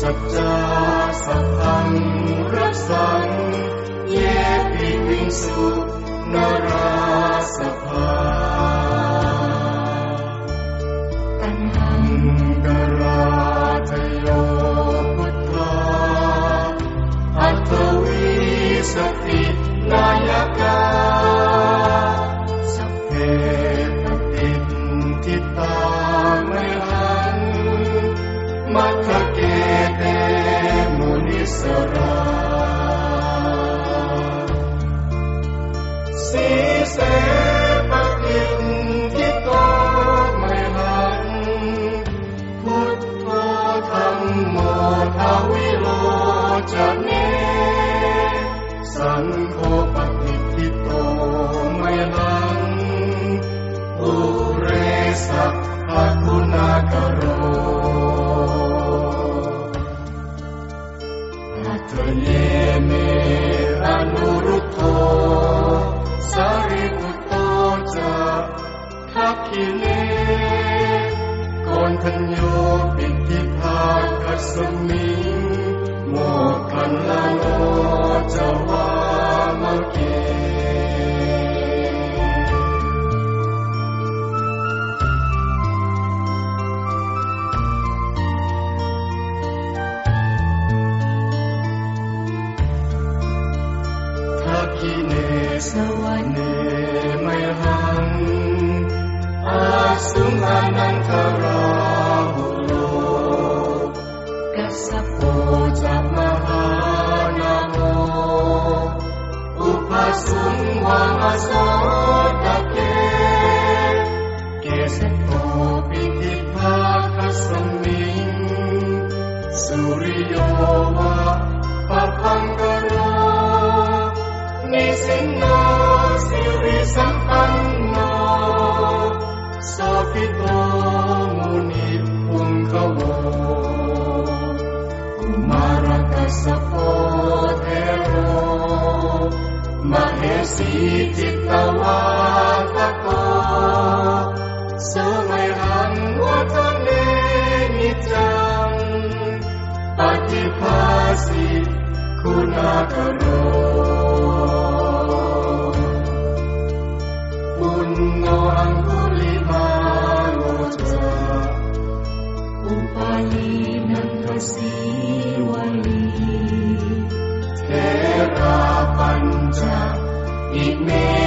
สัจจาสัพพังรักสังเยปิปิงสุนราสภา จิตตาไม่หันมัทเกเตมุนิสระ สวรรค์ไม่หังอาสุงานันทราบุโลกัสโปจัมหานาโมอุปสุงวามโสตะเกเกสโปปิติภาคสมิงสุริโย Mahesi citawatako Sumaihan watane nitang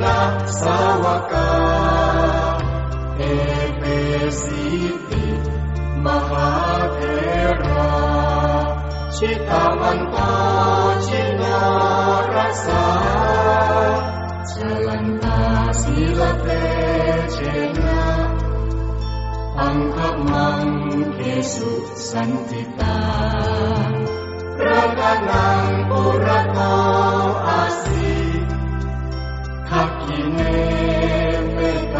China Sawaka Ebe Siti Mahatera Chitamanto China Rasa Jalanta Silate Chena Angkat mang Yesu santita Raganang purato asi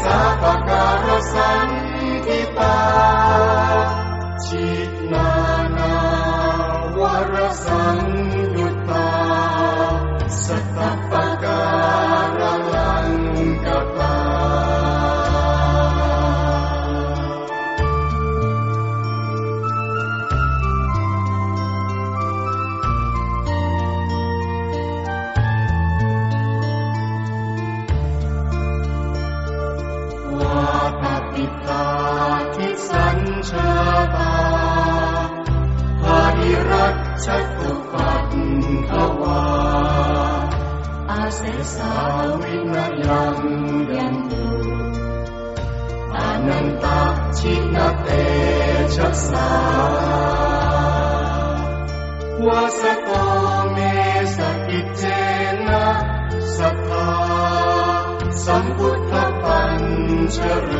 sesa pakarasan kita kawan Asesawinayang yantu Ananta chinate chaksa Wasato me sakitena Sattha samputta panchara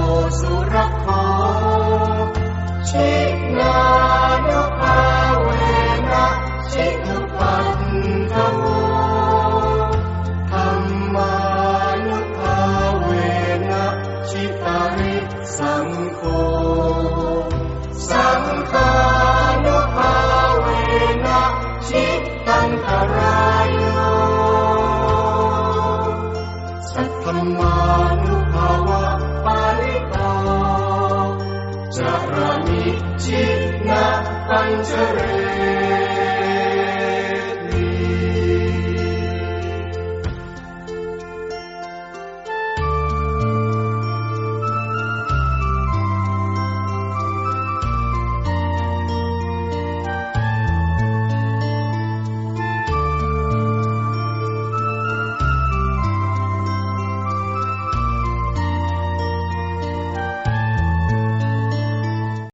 사람이 지나 반절에